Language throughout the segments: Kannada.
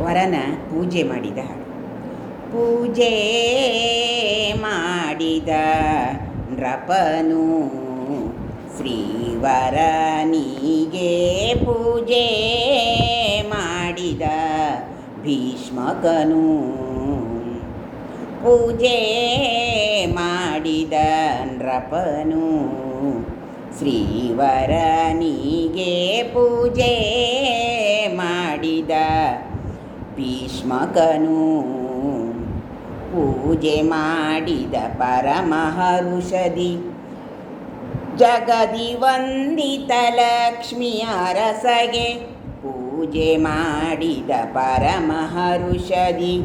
ವರನ ಪೂಜೆ ಮಾಡಿದ. ಪೂಜೆ ಮಾಡಿದ ನೃಪನು ಶ್ರೀವರನಿಗೆ ಪೂಜೆ ಮಾಡಿದ ಭೀಷ್ಮಕನು ಪೂಜೆ ಮಾಡಿದ ನೃಪನು ಶ್ರೀವರನಿಗೆ ಪೂಜೆ ಭೀಷ್ಮಕನು ಪೂಜೆ ಮಾಡಿದ ಪರಮಹರುಷದಿ. ಜಗದಿ ವಂದಿತ ಲಕ್ಷ್ಮಿಯ ಅರಸಗೆ ಪೂಜೆ ಮಾಡಿದ ಪರಮಹರುಷದಿ.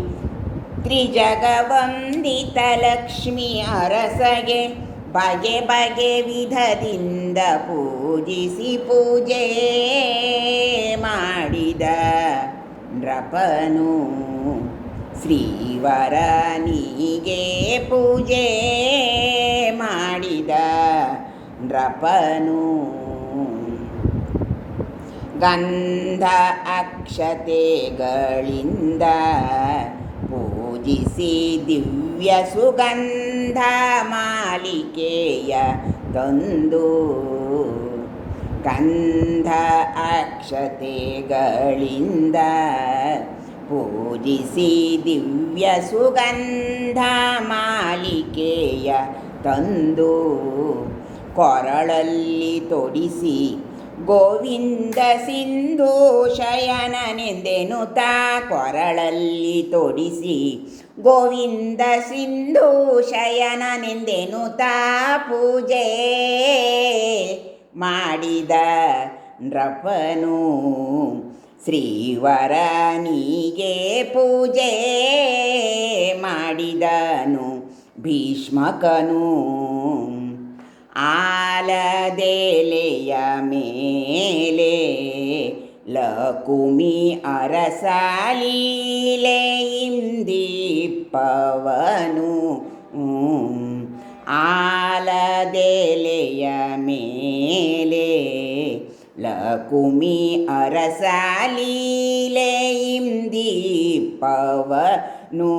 ತ್ರಿಜಗ ವಂದಿತ ಲಕ್ಷ್ಮಿ ಅರಸಗೆ ಬಗೆ ಬಗೆ ವಿಧದಿಂದ ಪೂಜಿಸಿ ಪೂಜೆ ಮಾಡಿದ ನೃಪನು ಶ್ರೀವರನಿಗೆ ಪೂಜೆ ಮಾಡಿದ ನೃಪನು. ಗಂಧ ಅಕ್ಷತೆಗಳಿಂದ ಪೂಜಿಸಿ ದಿವ್ಯ ಸುಗಂಧ ಮಾಲಿಕೆಯ ತಂದು. ಗಂಧ ಅಕ್ಷತೆಗಳಿಂದ ಪೂಜಿಸಿ ದಿವ್ಯ ಸುಗಂಧ ಮಾಲಿಕೆಯ ತಂದು ಕೊರಳಲ್ಲಿ ತೊಡಿಸಿ ಗೋವಿಂದ ಸಿಂಧು ಶಯನನೆಂದೆನುತ ಕೊರಳಲ್ಲಿ ತೊಡಿಸಿ ಗೋವಿಂದ ಸಿಂಧು ಶಯನನೆಂದೆನುತ ಪೂಜೆ ಮಾಡಿದ ನೃಪನು ಶ್ರೀವರನಿಗೆ ಪೂಜೆ ಮಾಡಿದನು ಭೀಷ್ಮಕನು. ಆಲದೆಲೆಯ ಮೇಲೆ ಲಕುಮಿ ಅರಸಾಲೀಲೆಯಿಂದೀಪವನು ಆಲದೆಲೆಯ ಮೇಲೆ ಲಕುಮಿ ಪವನು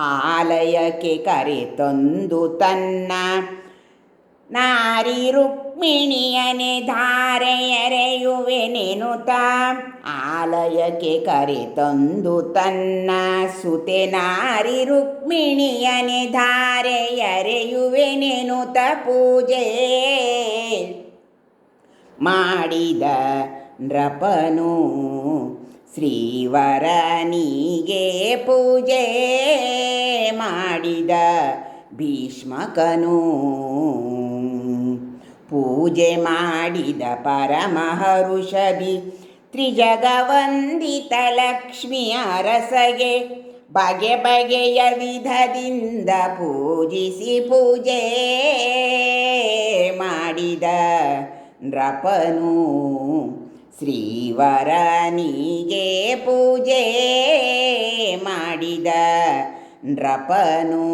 ಆಲಯಕ್ಕೆ ಕರೆತಂದು ತನ್ನ ನಾರಿ ರುಕ್ಮಿಣಿಯನೆ ಧಾರೆಯರೆಯುವೆನೆನುತ ಆಲಯಕ್ಕೆ ಕರೆತಂದು ತನ್ನ ಸುತೆ ನಾರಿ ರುಕ್ಮಿಣಿಯನೆ ಧಾರೆಯರೆಯುವೆನೆನುತ ಪೂಜೆ ಮಾಡಿದ ನೃಪನು ಶ್ರೀವರನಿಗೆ ಪೂಜೆ ಮಾಡಿದ ಭೀಷ್ಮಕನು. ಪೂಜೆ ಮಾಡಿದ ಪರಮಹರುಷಭಿ ತ್ರಿಜಗವಂದಿತ ಲಕ್ಷ್ಮಿ ಅರಸಗೆ ಬಗೆ ಬಗೆಯ ವಿಧದಿಂದ ಪೂಜಿಸಿ ಪೂಜೆ ಮಾಡಿದ ನೃಪನು ಶ್ರೀವರನಿಗೆ ಪೂಜೆ ಮಾಡಿದ ನೃಪನು